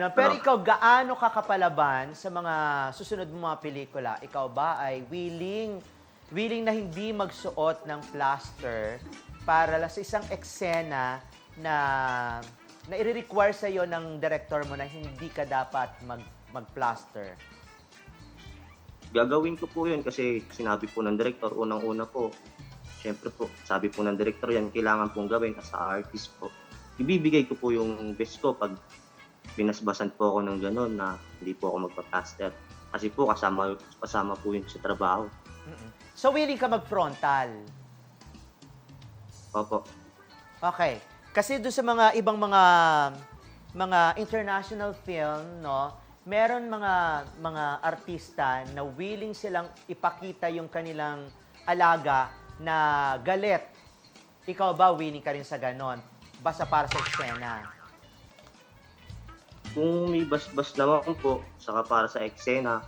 Na, pero ikaw, gaano ka kapalaban sa mga susunod mo mga pelikula? Ikaw ba ay willing, willing na hindi magsuot ng plaster para lang sa isang eksena na na i-require sa iyo ng director mo na hindi ka dapat mag mag-plaster? Gagawin ko po yun kasi sinabi po ng director, unang-una po, syempre po, sabi po ng director yan, kailangan pong gawin as a artist po. Ibibigay ko po yung best ko pag binasbasan po ako ng gano'n na hindi po ako magpa-plaster. Kasi po kasama, kasama po yun sa trabaho. Mm-mm. So willing ka mag-frontal? Opo. Okay. Kasi doon sa mga ibang mga mga international film, no, meron mga mga artista na willing silang ipakita yung kanilang alaga na galit. Ikaw ba willing ka rin sa ganon? Basta para sa eksena. Kung may basbas naman po, saka para sa eksena,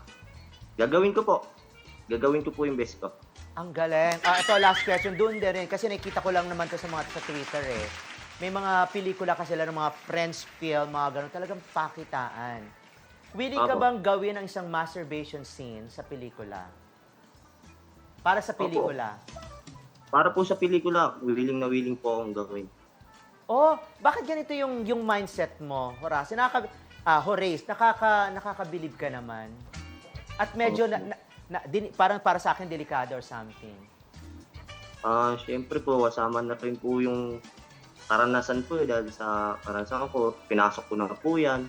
gagawin ko po. Gagawin ko po yung best ko. Ang galing. Ah, ito, last question. Doon din rin. Kasi nakikita ko lang naman to sa mga sa Twitter eh. May mga pelikula kasi sila ng mga French film, mga ganun. Talagang pakitaan. Willing ka Apo. bang gawin ang isang masturbation scene sa pelikula? Para sa pelikula? Para po sa pelikula, willing na willing po akong gawin. Oh, bakit ganito yung yung mindset mo, Horace? Nakaka ah, Horace, nakaka nakakabilib ka naman. At medyo na, na, na- din- parang para sa akin delikado or something. Ah, syempre po, kasama na rin po yung karanasan po eh, dahil sa karanasan ko, pinasok ko na po yan.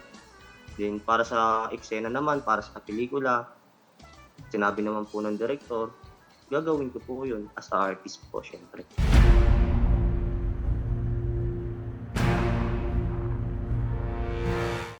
Then para sa eksena naman, para sa pelikula, sinabi naman po ng director, gagawin ko po yun as a artist po, syempre.